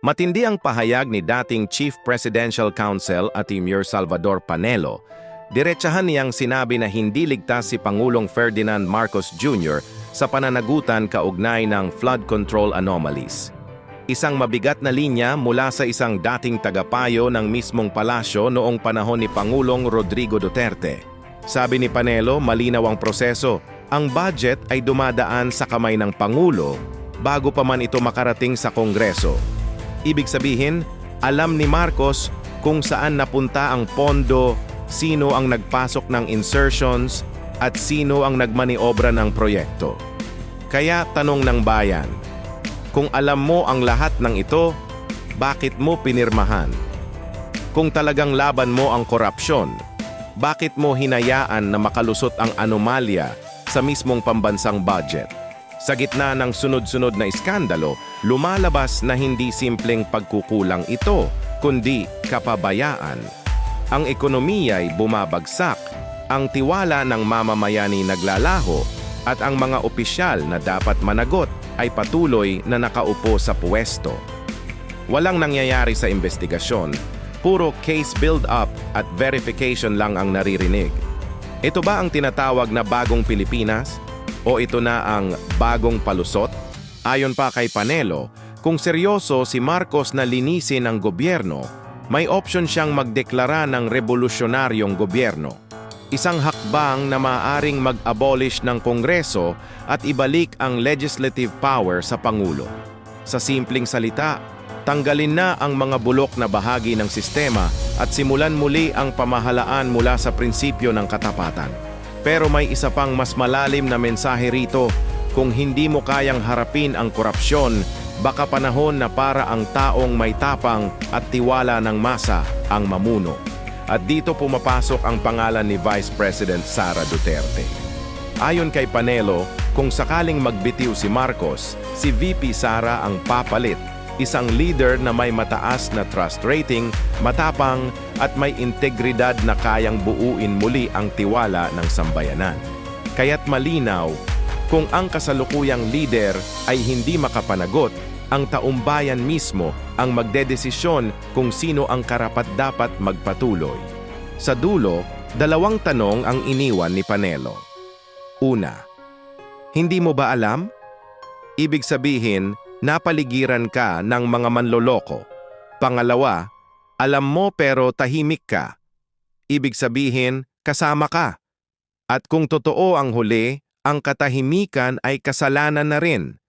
Matindi ang pahayag ni dating Chief Presidential Counsel at Emir Salvador Panelo. Diretsahan niyang sinabi na hindi ligtas si Pangulong Ferdinand Marcos Jr. sa pananagutan kaugnay ng flood control anomalies. Isang mabigat na linya mula sa isang dating tagapayo ng mismong palasyo noong panahon ni Pangulong Rodrigo Duterte. Sabi ni Panelo, malinaw ang proseso. Ang budget ay dumadaan sa kamay ng Pangulo bago pa man ito makarating sa Kongreso. Ibig sabihin, alam ni Marcos kung saan napunta ang pondo, sino ang nagpasok ng insertions, at sino ang nagmaniobra ng proyekto. Kaya tanong ng bayan, kung alam mo ang lahat ng ito, bakit mo pinirmahan? Kung talagang laban mo ang korupsyon, bakit mo hinayaan na makalusot ang anomalya sa mismong pambansang budget? Sa gitna ng sunod-sunod na iskandalo, lumalabas na hindi simpleng pagkukulang ito, kundi kapabayaan. Ang ekonomiya ay bumabagsak, ang tiwala ng mamamayani naglalaho, at ang mga opisyal na dapat managot ay patuloy na nakaupo sa puwesto. Walang nangyayari sa investigasyon, puro case build-up at verification lang ang naririnig. Ito ba ang tinatawag na bagong Pilipinas? O ito na ang bagong palusot? Ayon pa kay Panelo, kung seryoso si Marcos na linisin ang gobyerno, may option siyang magdeklara ng revolusyonaryong gobyerno. Isang hakbang na maaring mag-abolish ng Kongreso at ibalik ang legislative power sa Pangulo. Sa simpleng salita, tanggalin na ang mga bulok na bahagi ng sistema at simulan muli ang pamahalaan mula sa prinsipyo ng katapatan. Pero may isa pang mas malalim na mensahe rito, kung hindi mo kayang harapin ang korupsyon, baka panahon na para ang taong may tapang at tiwala ng masa ang mamuno. At dito pumapasok ang pangalan ni Vice President Sara Duterte. Ayon kay Panelo, kung sakaling magbitiw si Marcos, si VP Sara ang papalit, isang leader na may mataas na trust rating, matapang at may integridad na kayang buuin muli ang tiwala ng sambayanan. Kaya't malinaw, kung ang kasalukuyang leader ay hindi makapanagot, ang taumbayan mismo ang magdedesisyon kung sino ang karapat-dapat magpatuloy. Sa dulo, dalawang tanong ang iniwan ni Panelo. Una, hindi mo ba alam? Ibig sabihin, napaligiran ka ng mga manloloko. Pangalawa, alam mo pero tahimik ka. Ibig sabihin, kasama ka. At kung totoo ang huli, ang katahimikan ay kasalanan na rin.